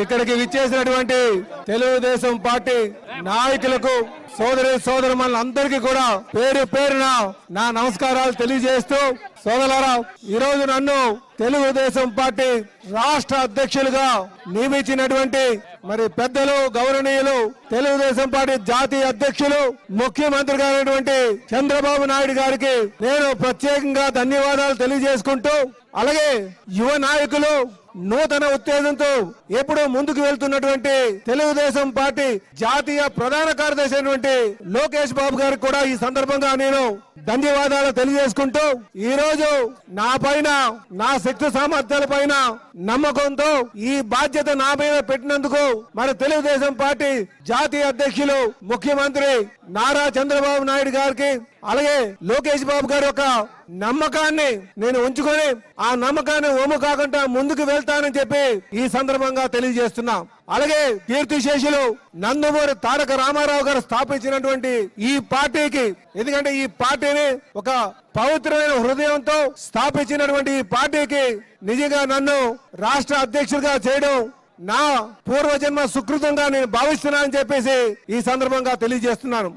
ఇక్కడికి విచ్చేసినటువంటి తెలుగుదేశం పార్టీ నాయకులకు సోదరి సోదరు అందరికీ కూడా పేరు పేరున నా నమస్కారాలు తెలియజేస్తూ సోదరరావు ఈ రోజు నన్ను తెలుగుదేశం పార్టీ రాష్ట్ర అధ్యక్షులుగా నియమించినటువంటి మరి పెద్దలు గౌరవనీయులు తెలుగుదేశం పార్టీ జాతీయ అధ్యక్షులు ముఖ్యమంత్రి గారైనటువంటి చంద్రబాబు నాయుడు గారికి నేను ప్రత్యేకంగా ధన్యవాదాలు తెలియజేసుకుంటూ అలాగే యువ నాయకులు నూతన ఉత్తేజంతో ఎప్పుడూ ముందుకు వెళ్తున్నటువంటి తెలుగుదేశం పార్టీ జాతీయ ప్రధాన కార్యదర్శి అయినటువంటి లోకేష్ బాబు గారికి కూడా ఈ సందర్భంగా నేను ధన్యవాదాలు తెలియజేసుకుంటూ ఈ రోజు నా పైన నా శక్తి సామర్థ్యాల పైన నమ్మకంతో ఈ బాధ్యత నా మీద పెట్టినందుకు మరి తెలుగుదేశం పార్టీ జాతీయ అధ్యక్షులు ముఖ్యమంత్రి నారా చంద్రబాబు నాయుడు గారికి అలాగే లోకేష్ బాబు గారి యొక్క నమ్మకాన్ని నేను ఉంచుకొని ఆ నమ్మకాన్ని ఓము కాకుండా ముందుకు వెళ్తానని చెప్పి ఈ సందర్భంగా తెలియజేస్తున్నాం. అలాగే కీర్తిశేషులు నందమూరి తారక రామారావు గారు స్థాపించినటువంటి ఈ పార్టీకి ఎందుకంటే ఈ పార్టీని ఒక పవిత్రమైన హృదయంతో స్థాపించినటువంటి ఈ పార్టీకి నిజంగా నన్ను రాష్ట్ర అధ్యక్షుడిగా చేయడం నా పూర్వజన్మ సుకృతంగా నేను భావిస్తున్నానని చెప్పేసి ఈ సందర్భంగా తెలియజేస్తున్నాను.